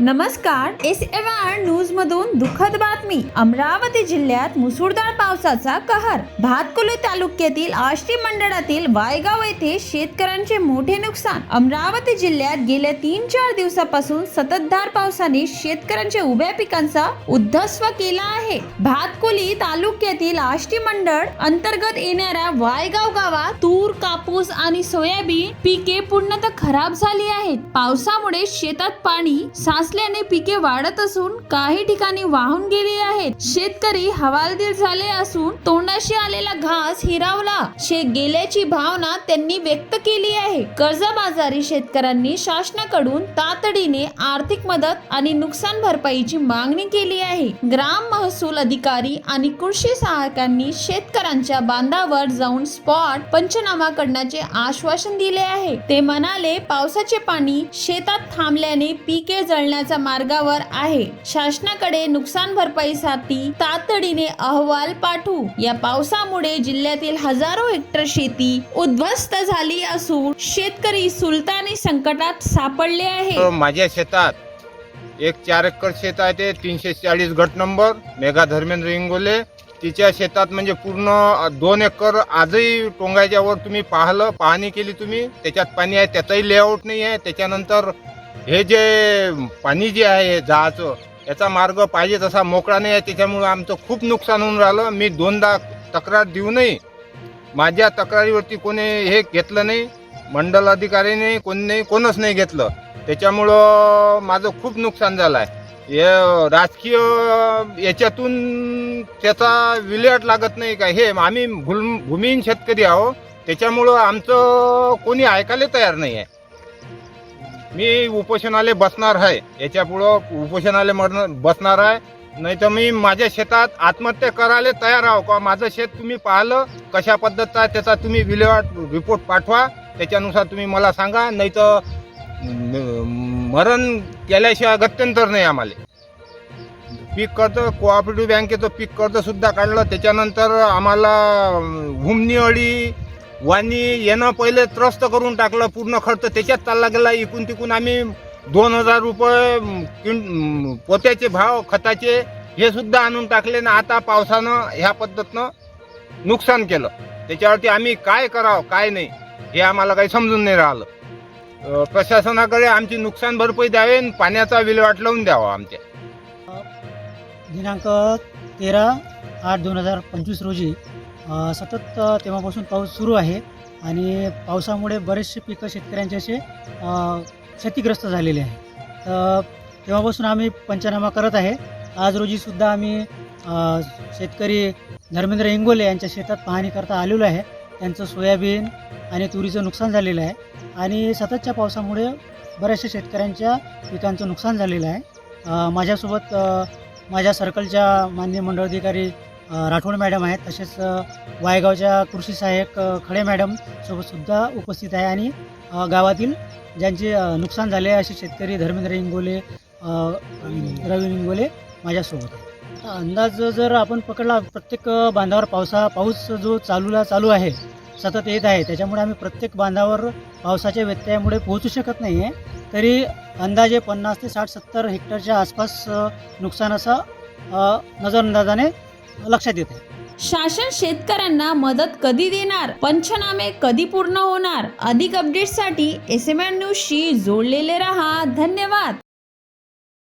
नमस्कार. S M R news मधून दुःखद बातमी. अमरावती जिल्ह्यात मुसळधार पावसाचा कहर. भातकुली तालुक्यातील आष्टी मंडळातील वायगाव येथे शेतकऱ्यांचे मोठे नुकसान. अमरावती जिल्ह्यात गेल्या तीन चार दिवसापासून सततधार पावसाने शेतकऱ्यांच्या उभ्या पिकांचा उद्धस्व केला आहे. भातकुली तालुक्यातील आष्टी मंडळ अंतर्गत येणाऱ्या वायगाव गावात तूर कापूस आणि सोयाबीन पिके पूर्णतः खराब झाली आहेत. पावसामुळे शेतात पाणी साचल्याने पिके वाढत असून काही ठिकाणी वाहून गेली आहेत. शेतकरी हवालदिल झाले असून तोंडाशी आलेला घास हिरावला. शे गेल्याची भावना त्यांनी व्यक्त केली आहे. कर्जबाजारी शेतकऱ्यांनी शासनाकडून तातडीने आर्थिक मदत आणि नुकसान भरपाईची मागणी केली आहे. ग्राम महसूल अधिकारी आणि कृषी सहायकांनी शेतकऱ्यांच्या बांधावर जाऊन स्पॉट पंचनामा करण्याचे आश्वासन दिले आहे. ते म्हणाले पावसाचे पाणी शेतात थांबल्याने पिके जळण्याच्या मार्गावर आहे. शासनाकडे नुकसान भरपाईसाठी तातडीने अहवाल पाठवू. या पावसामुळे जिल्ह्यातील हजारो हेक्टर शेती उद्ध्वस्त झाली असून शेतकरी सुलतानी संकटात सापडले आहे माझ्या शेतात एक चार एकर शेत आहे ते तीनशे चाळीस गट नंबर मेघा धर्मेंद्र इंगोले. तिच्या शेतात म्हणजे पूर्ण दोन एकर आजही टोंगायच्या वर तुम्ही पाहिलं पाहणी केली तुम्ही. त्याच्यात पाणी आहे त्याचाही लेआउट नाही आहे. त्याच्यानंतर हे जे पाणी जे आहे हे जहाचं याचा मार्ग पाहिजे तसा मोकळा नाही आहे. त्याच्यामुळं आमचं खूप नुकसान होऊन राहिलं. मी दोनदा तक्रार देऊनही माझ्या तक्रारीवरती कोणी हे घेतलं नाही. मंडल अधिकारीने कोणी नाही कोणच नाही घेतलं. त्याच्यामुळं माझं खूप नुकसान झालं आहे हे राजकीय याच्यातून त्याचा विल्हेवाट लागत नाही का? हे आम्ही भूल भूमिहीन शेतकरी आहो त्याच्यामुळं आमचं कोणी ऐकायला तयार नाही आहे मी उपोषणाले बसणार आहे. याच्या पुढं उपोषणाले मरण बसणार आहे. नाही तर मी माझ्या शेतात आत्महत्या करायला तयार आहो का? माझं शेत तुम्ही पाहिलं कशा पद्धत आहे त्याचा तुम्ही विल्हेवाट रिपोर्ट पाठवा. त्याच्यानुसार तुम्ही मला सांगा. नाही तर मरण केल्याशिवाय गत्यंतर नाही आम्हाला. पीक कर्ज कोऑपरेटिव्ह बँकेचं पीक कर्जसुद्धा काढलं. त्याच्यानंतर आम्हाला हुमनी अळी वाणी येणं पहिले त्रस्त करून टाकलं पूर्ण खर्च त्याच्यात चालला गेला. इकून तिकून आम्ही दोन हजार रुपये किं पोत्याचे भाव खताचे हे सुद्धा आणून टाकले ना आता पावसानं ह्या पद्धतीनं नुकसान केलं. त्याच्यावरती आम्ही काय करावं काय नाही हे आम्हाला काही समजून नाही राहिलं. प्रशासनाकडे आमची नुकसान भरपाई द्यावे आणि पाण्याचा विल्हेवाट लावून द्यावा आमच्या. दिनांक तेरा आठ दोन हजार पंचवीस रोजी सतत तेव्हापासून पाऊस सुरू आहे आणि पावसामुळे बरेचसे पिकं शेतकऱ्यांचे असे क्षतिग्रस्त झालेले आहे. तर तेव्हापासून आम्ही पंचनामा करत आहे. आज रोजीसुद्धा आम्ही शेतकरी धर्मेंद्र इंगोले यांच्या शेतात पाहणी करता आलेलो आहे. त्यांचं सोयाबीन आणि तुरीचं नुकसान झालेलं आहे आणि सततच्या पावसामुळे बऱ्याचशा शेतकऱ्यांच्या पिकांचं नुकसान झालेलं आहे. माझ्यासोबत माझ्या सर्कलच्या मान्य मंडळाधिकारी राठोड मॅडम आहेत तसेच वायगावच्या कृषी सहाय्यक खडे मॅडम सोबतसुद्धा उपस्थित आहे आणि गावातील ज्यांचे नुकसान झाले असे शेतकरी धर्मेंद्र इंगोले रवी इंगोले माझ्यासोबत आहे अंदाज जर आपण पकडला प्रत्येक बांधावर पावसा पाऊस जो चालूला चालू आहे सतत येत आहे त्याच्यामुळे आम्ही प्रत्येक बांधावर पावसाच्या व्यत्ययामुळे पोहोचू शकत नाही आहे तरी अंदाजे पन्नास ते साठ सत्तर हेक्टरच्या आसपास नुकसान असं नजरअंदाजाने लक्षात येत. आहे शासन शेतकऱ्यांना मदत कधी देणार? पंचनामे कधी पूर्ण होणार? अधिक अपडेटसाठी एस एम आर न्यूजशी जोडलेले रहा. धन्यवाद.